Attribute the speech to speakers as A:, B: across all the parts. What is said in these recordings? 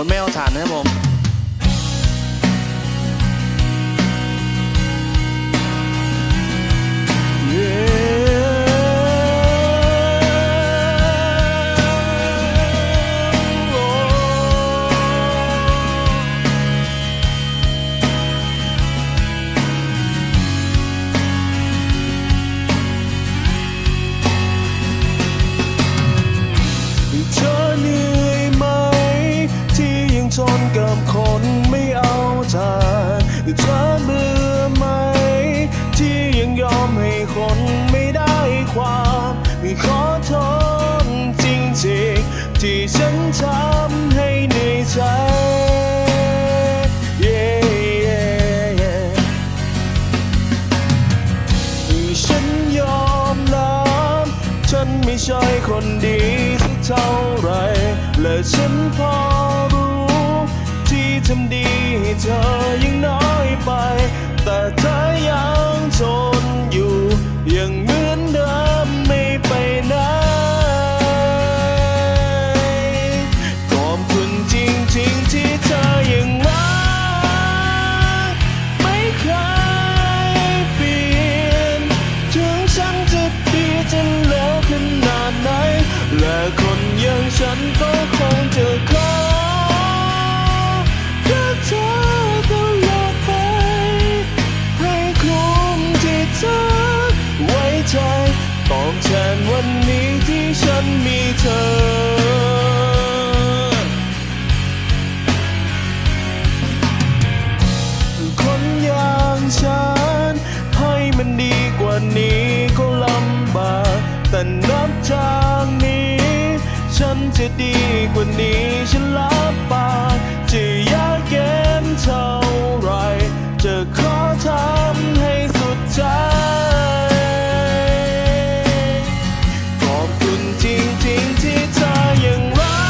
A: คนไม่เอาฐานนะครับผม
B: เธอเบื่อไหม ที่ยังยอมให้คนไม่ได้ความไม่ขอโทษจริงๆ ที่ฉันทำให้เหนื่อยใจ Yeah, yeah, yeah. ฉันยอมรับฉันไม่ใช่คนดีสักเท่าไหรและฉันพอรู้ ที่ทำดีให้เธอยังน้อย ฉันก็คงจะขอรักเธอตลอดไป ให้คุ้มที่เธอไว้ใจตอบแทนวันนี้ที่ฉันมีเธอคนอย่างฉันให้มันดีกว่านี้ก็ลำบากแต่นับจากนี้ฉัน จะดีกว่านี้ฉันรับปากจะยากเย็นเท่าไร จะขอทำให้สุดใจ ขอบคุณจริงๆที่เธอยังรั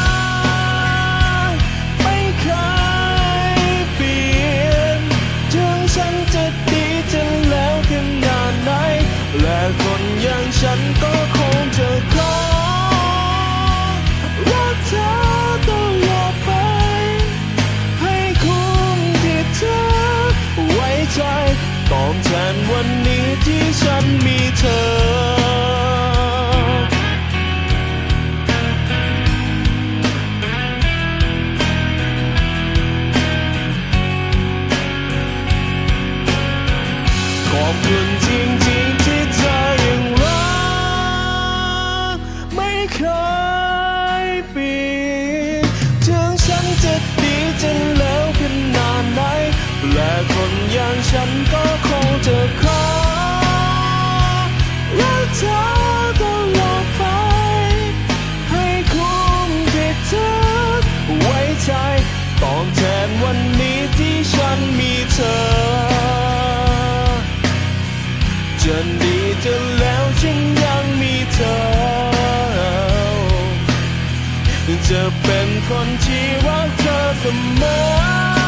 B: ก ไม่เคยเปลี่ยน ถึงฉันจะดีจะแล้วขนาดไหน และคนอย่างฉันก็ ตอบแทนวันนี้ที่ฉันมีเธอ ขอบคุณจริงๆที่เธอยังรักไม่เคย คนอย่างฉันก็คงจะขอรักเธอตลอดไป ให้คุ้มที่เธอไว้ใจตอบแทนวันนี้ที่ฉันมีเธอ จะดีจะแล้วฉันยังมีเธอ จะเป็นคนที่รักเธอเสมอ